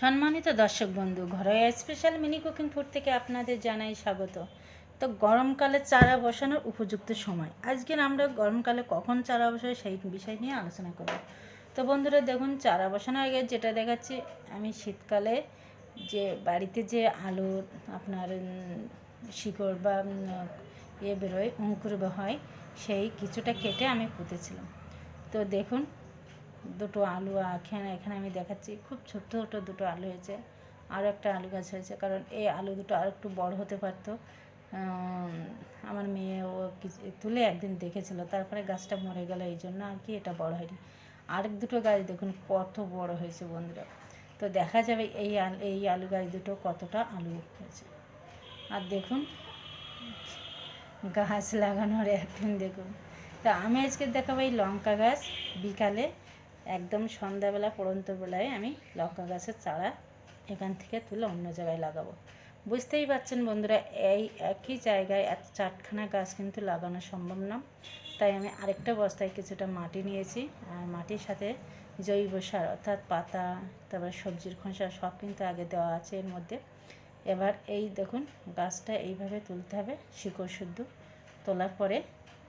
সম্মানিত দর্শক বন্ধু, ঘরোয়া স্পেশাল মিনি কুকিং ফুড থেকে আপনাদের জানাই স্বাগত। তো গরমকালে চারা বসানোর উপযুক্ত সময়। আজকের আমরা গরমকালে কখন চারা বসাই সেই বিষয় নিয়ে আলোচনা করব। তো বন্ধুরা, দেখুন, চারা বসানোর আগে যেটা দেখাচ্ছি, আমি শীতকালে যে বাড়িতে যে আলু, আপনার শিকড় বা ইয়ে বেরোয়, অঙ্কুর হয়, সেই কিছুটা কেটে আমি পুঁতেছিলাম। তো দেখুন দুটো আলু এখানে এখানে আমি দেখাচ্ছি। খুব ছোট্ট ছোট দুটো আলু হয়েছে। আরও একটা আলু গাছ হয়েছে, কারণ এই আলু দুটো আর একটু বড় হতে পারতো। আমার মেয়ে ও তুলে একদিন দেখেছিল, তারপরে গাছটা মরে গেল, এই জন্য আর কি এটা বড় হয়নি। আরেক দুটো গাছ দেখুন, কত বড় হয়েছে বন্ধুরা। তো দেখা যাবে এই এই আলু গাছ দুটো কতটা আলু হয়েছে। আর দেখুন, গাছ লাগানোর একদিন দেখুন। তা আমি আজকে দেখাবো এই লঙ্কা গাছ বিকালে। একদম সন্ধ্যাবেলা পড়ন্ত বেলায় আমি লঙ্কা গাছের চারা এখান থেকে তুলে অন্য জায়গায় লাগাবো। বুঝতেই পারছেন বন্ধুরা, এই একই জায়গায় এত চারখানা গাছ কিন্তু লাগানো সম্ভব না। তাই আমি আরেকটা বস্তায় কিছুটা মাটি নিয়েছি। আর মাটির সাথে জৈব সার অর্থাৎ পাতা, তারপর সবজির খোসা সব কিন্তু আগে দেওয়া আছে এর মধ্যে। এবার এই দেখুন, গাছটা এইভাবে তুলতে হবে, শিকড় শুদ্ধ। তোলার পরে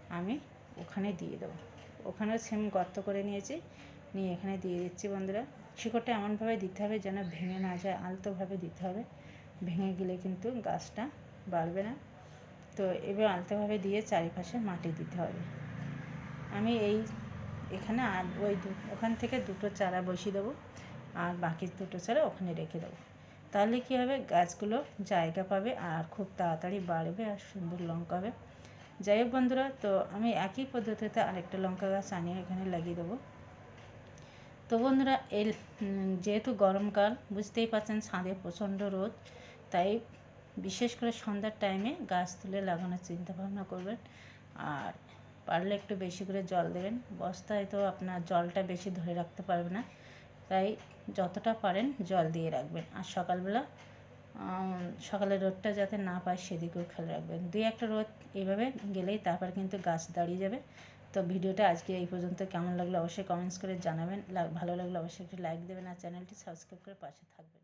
আমি ওখানে দিয়ে দেবো। ওখানে সেম গর্ত করে নিয়েছি। নিয়ে এখানে দিয়ে দিচ্ছি বন্ধুরা। শিকড়টা এমনভাবে দিতে হবে যেন ভেঙে না যায়, আলতোভাবে দিতে হবে। ভেঙে গেলে কিন্তু গাছটা বাড়বে না। তো এবার আলতোভাবে দিয়ে চারিপাশে মাটি দিতে হবে। আমি এই এখানে আর ওই ওখান থেকে দুটো চারা বসিয়ে দেবো আর বাকি দুটো চারা ওখানে রেখে দেবো। তাহলে কী হবে? গাছগুলো জায়গা পাবে আর খুব তাড়াতাড়ি বাড়বে আর সুন্দর লঙ্কা হবে। যাই হোক বন্ধুরা, তো আমি একই পদ্ধতিতে আরেকটা লঙ্কা গাছ আনিয়ে এখানে লাগিয়ে দেবো। তো বন্ধুরা উম, যেহেতু গরমকাল বুঝতেই পারছেন ছাদে প্রচণ্ড রোদ তাই বিশেষ করে সন্ধ্যার টাইমে গাছ তুলে লাগানোর চিন্তা ভাবনা করবেন। আর পারলে একটু বেশি করে জল দেবেন। বস্তায় তো আপনার জলটা বেশি ধরে রাখতে পারবে না তাই যতটা পারেন জল দিয়ে রাখবেন। আর সকালবেলা উম, সকালের রোদটা যাতে না পায় সেদিকেও খেয়াল রাখবেন। দুই একটা রোদ এইভাবে গেলেই তারপর কিন্তু গাছ দাঁড়িয়ে যাবে। তো ভিডিওটা আজকে এই পর্যন্ত। কেমন লাগল অবশ্যই কমেন্টস করে জানাবেন। ভালো লাগলে অবশ্যই একটি লাইক দেবেন আর চ্যানেলটি সাবস্ক্রাইব করে পাশে থাকবেন।